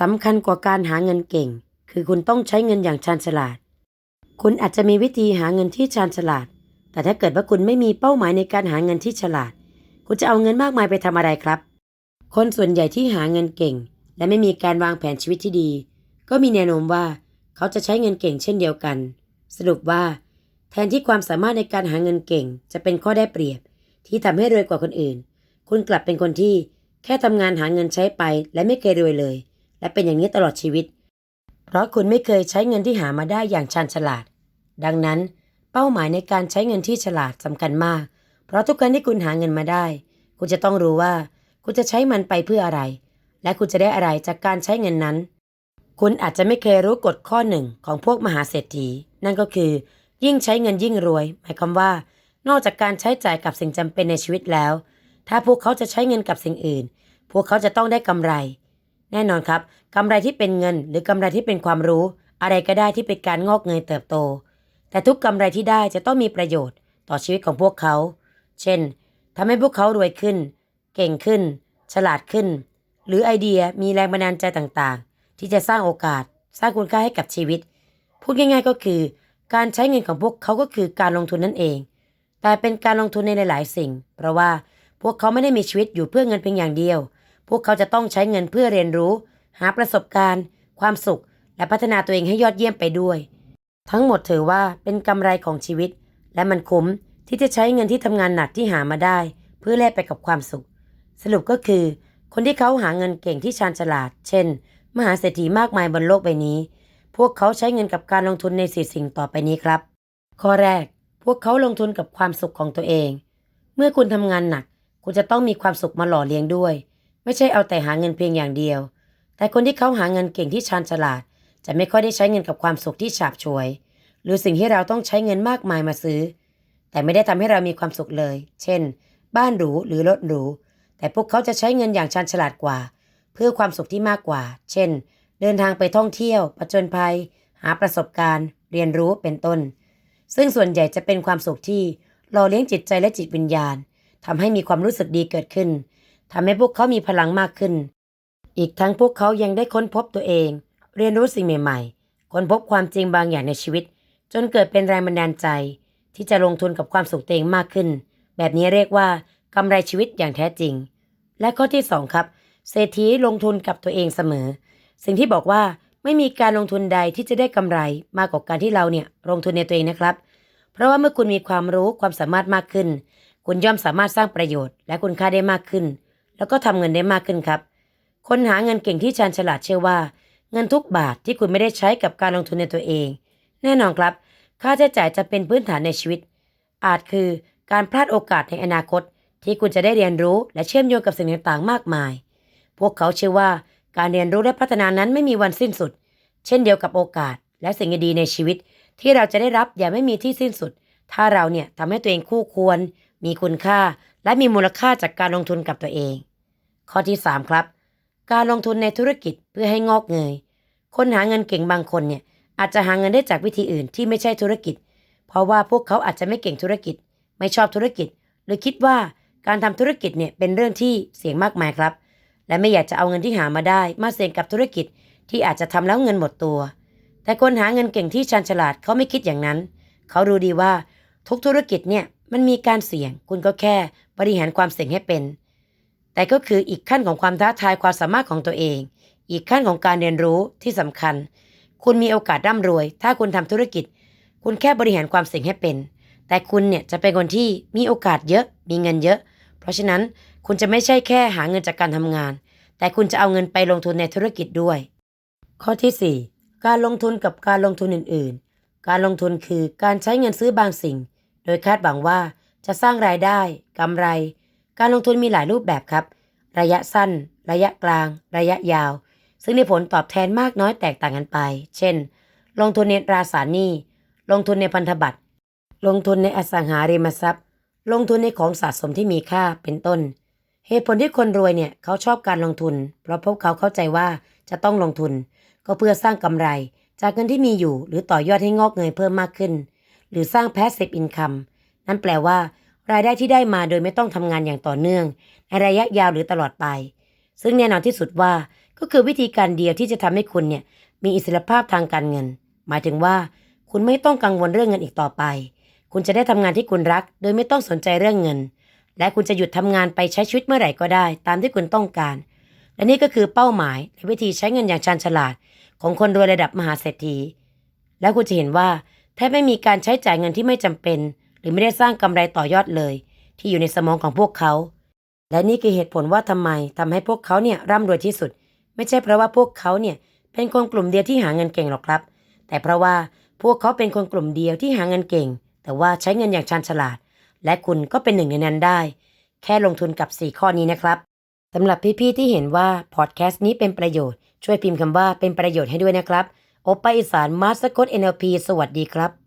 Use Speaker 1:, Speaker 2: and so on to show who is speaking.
Speaker 1: สำคัญกว่าการหาเงินเก่ง คือคุณต้องใช้เงินอย่างชาญฉลาด คุณอาจจะมีวิธีหาเงินที่ชาญฉลาด แต่ถ้าเกิดว่าคุณไม่มีเป้าหมายในการหาเงินที่ฉลาด คุณจะเอาเงินมากมายไปทำอะไรครับ คนส่วนใหญ่ที่หาเงินเก่ง และไม่มีการวางแผนชีวิตที่ดี ก็มีแนวโน้มว่าเขาจะใช้เงินเก่งเช่นเดียวกัน สรุปว่า แทนที่ความสามารถในการหาเงินเก่ง จะเป็นข้อได้เปรียบ ที่ทำให้รวยกว่าคนอื่น คุณกลับเป็นคนที่แค่ทำงานหาเงินใช้ไปและไม่เคยรวยเลย และเป็นอย่างนี้ตลอดชีวิต เพราะคุณไม่เคยใช้เงินที่หามาได้อย่างชาญฉลาด ดังนั้น เป้าหมายในการใช้เงินที่ฉลาดสำคัญมาก เพราะทุกครั้งที่คุณหาเงินมาได้ คุณจะต้องรู้ว่า คุณจะใช้มันไปเพื่ออะไร และคุณจะได้อะไรจากการใช้เงินนั้น คุณอาจจะไม่เคยรู้กฎข้อหนึ่งของพวกมหาเศรษฐี นั่นก็คือ ยิ่งใช้เงินยิ่งรวย หมายความว่า นอกจากการใช้จ่ายกับสิ่งจำเป็นในชีวิตแล้ว ถ้าพวกเขาจะใช้เงินกับสิ่งอื่น พวกเขาจะต้องได้กำไร แน่นอนครับกำไรที่เป็นเงิน หรือกำไรที่เป็นความรู้ อะไรก็ได้ที่เป็นการงอกเงยเติบโต แต่ทุกกำไรที่ได้จะต้องมีประโยชน์ ต่อชีวิตของพวกเขา เช่นทำให้พวกเขารวยขึ้น เก่งขึ้น ฉลาดขึ้น หรือไอเดียมีแรงบันดาลใจต่างๆ ที่จะสร้างโอกาส สร้างคุณค่าให้กับชีวิต พูดง่าย ๆ ก็คือ การใช้เงินของพวกเขาก็คือการลงทุนนั่นเอง แต่เป็นการลงทุนในหลาย ๆ สิ่ง เพราะว่าพวกเขาไม่ได้มีชีวิตอยู่เพื่อเงินเพียงอย่างเดียว พวกเขาจะต้องใช้เงินเพื่อเรียนรู้ หาประสบการณ์ ความสุข และพัฒนาตัวเองให้ยอดเยี่ยมไปด้วย ทั้งหมดถือว่าเป็นกำไรของชีวิต และมันคุ้มที่จะใช้เงินที่ทำงานหนักที่หามาได้ เพื่อแลกไปกับความสุข สรุปก็คือ คนที่เขาหาเงินเก่งที่ชาญฉลาด เช่น มหาเศรษฐีมากมายบนโลกใบนี้ พวกเขาใช้เงินกับการลงทุนในสี่สิ่งต่อไปนี้ครับ ข้อแรก พวกเขาลงทุนกับความสุขของตัวเอง เมื่อคุณทำงานหนัก คุณจะต้องมีความสุขมาหล่อเลี้ยงด้วย ไม่ใช่เอาแต่หาเงินเพียงอย่างเดียว แต่คนที่เขาหาเงินเก่งที่ชาญฉลาด จะไม่ค่อยได้ใช้เงินกับความสุขที่ฉาบฉวย หรือสิ่งที่เราต้องใช้เงินมากมายมาซื้อ แต่ไม่ได้ทำให้เรามีความสุขเลย เช่น บ้านหรูหรือรถหรู แต่พวกเขาจะใช้เงินอย่างชาญฉลาดกว่า เพื่อความสุขที่มากกว่า เช่น เดินทางไปท่องเที่ยวผจญภัย หาประสบการณ์ เรียนรู้เป็นต้น ซึ่งส่วนใหญ่จะเป็นความสุขที่หล่อเลี้ยงจิตใจและจิตวิญญาณทำให้มีความรู้สึกดีเกิดขึ้น ทำให้พวกเขามีพลังมากขึ้น อีกทั้งพวกเขายังได้ค้นพบตัวเอง เรียนรู้สิ่งใหม่ ๆ ค้นพบความจริงบางอย่างในชีวิต จนเกิดเป็นแรงบันดาลใจ ที่จะลงทุนกับความสุขตัวเองมากขึ้น แบบนี้เรียกว่ากำไรชีวิตอย่างแท้จริง และข้อที่ 2 ครับเศรษฐีลงทุนกับตัวเองเสมอ สิ่งที่บอกว่าไม่มีการลงทุนใดที่จะได้กำไรมากกว่าการที่เราเนี่ยลงทุนในตัวเองนะครับ เพราะว่าเมื่อคุณมีความรู้ความสามารถมากขึ้น คุณย่อมสามารถสร้างประโยชน์ และคุณค่าได้มากขึ้น แล้วก็ทำเงินได้มากขึ้นครับ คนหาเงินเก่งที่ชาญฉลาดเชื่อว่า เงินทุกบาทที่คุณไม่ได้ใช้กับการลงทุนในตัวเอง แน่นอนครับ ค่าใช้จ่ายจะเป็นพื้นฐานในชีวิต อาจคือการพลาดโอกาสในอนาคต ที่คุณจะได้เรียนรู้และเชื่อมโยงกับสิ่งต่างๆ มากมาย พวกเขาเชื่อว่าการเรียนรู้และพัฒนานั้นไม่มีวันสิ้นสุด เช่นเดียวกับโอกาสและสิ่งดีในชีวิต ที่เราจะได้รับอย่าไม่มีที่สิ้นสุด ถ้าเราเนี่ยทำให้ตัวเองคู่ควร มีคุณค่า และมีมูลค่าจากการลงทุนกับตัวเอง ข้อที่ 3 ครับ การลงทุนในธุรกิจเพื่อให้งอกเงย คนหาเงินเก่งบางคนเนี่ยอาจจะหาเงินได้จากวิธีอื่นที่ไม่ใช่ธุรกิจ เพราะว่าพวกเขาอาจจะไม่เก่งธุรกิจ ไม่ชอบธุรกิจ หรือคิดว่าการทำธุรกิจเนี่ยเป็นเรื่องที่เสี่ยงมากมายครับ และไม่อยากจะเอาเงินที่หามาได้ มาเสี่ยงกับธุรกิจที่อาจจะทำแล้วเงินหมดตัว แต่คนหาเงินเก่งที่ชาญฉลาดเขาไม่คิดอย่างนั้น เขารู้ดีว่าทุกธุรกิจเนี่ย มันมีการเสี่ยง คุณก็แค่บริหารความเสี่ยงให้เป็น แต่ก็คืออีกขั้นของความท้าทายความสามารถของตัวเอง อีกขั้นของการเรียนรู้ที่สำคัญ คุณมีโอกาสร่ำรวย ถ้าคุณทำธุรกิจ คุณแค่บริหารความเสี่ยงให้เป็น แต่คุณเนี่ยจะเป็นคนที่มีโอกาสเยอะ มีเงินเยอะ เพราะฉะนั้นคุณจะไม่ใช่แค่หาเงินจากการทำงาน แต่คุณจะเอาเงินไปลงทุนในธุรกิจด้วย ข้อที่ 4 การลงทุนกับการลงทุนอื่น ๆ การลงทุนคือการใช้เงินซื้อบางสิ่ง โดยคาดหวังว่าจะสร้างรายได้กำไร การลงทุนมีหลายรูปแบบครับ ระยะสั้น ระยะกลาง ระยะยาว ซึ่งในผลตอบแทนมากน้อยแตกต่างกันไป เช่น ลงทุนในตราสารหนี้ ลงทุนในพันธบัตร ลงทุนในอสังหาริมทรัพย์ ลงทุนในของสะสมที่มีค่า เป็นต้น เหตุผลที่คนรวยเนี่ยเขาชอบการลงทุน เพราะพวกเขาเข้าใจว่าจะต้องลงทุน ก็เพื่อสร้างกำไร จากเงินที่มีอยู่หรือต่อยอดให้งอกเงยเพิ่มมากขึ้น หรือสร้าง passive income นั่นแปลว่า รายได้ที่ได้มาโดยไม่ต้องทำงานอย่างต่อเนื่อง ในระยะยาวหรือตลอดไป ซึ่งแน่นอนที่สุดว่าก็คือวิธีการเดียวที่จะทำให้คุณเนี่ยมีอิสรภาพทางการเงิน หมายถึงว่า คุณไม่ต้องกังวลเรื่องเงินอีกต่อไป คุณจะได้ทำงานที่คุณรัก โดยไม่ต้องสนใจเรื่องเงิน และคุณจะหยุดทำงานไปใช้ชีวิตเมื่อไหร่ก็ได้ ตามที่คุณต้องการ และนี่ก็คือเป้าหมายและวิธีใช้เงินอย่างชาญฉลาด ของคนรวยระดับมหาเศรษฐี แล้วคุณจะเห็นว่า แทบไม่มีการใช้จ่ายเงินที่ไม่จำเป็น หรือไม่ได้สร้างกำไรต่อยอดเลย ที่อยู่ในสมองของพวกเขา และนี่คือเหตุผลว่าทำไมทำให้พวกเขาเนี่ยร่ำรวยที่สุด ไม่ใช่เพราะว่าพวกเขาเนี่ยเป็นคนกลุ่มเดียวที่หาเงินเก่งหรอกครับ แต่เพราะว่าพวกเขาเป็นคนกลุ่มเดียวที่หาเงินเก่ง แต่ว่าใช้เงินอย่างชาญฉลาด และคุณก็เป็นหนึ่งในนั้นได้ แค่ลงทุนกับ 4 ข้อนี้นะครับสำหรับพี่ๆที่เห็นว่าพอดแคสต์นี้เป็นประโยชน์ช่วยพิมพ์คำว่าเป็นประโยชน์ให้ด้วยนะครับ โอปป้าอีสานมาสกต NLP สวัสดีครับ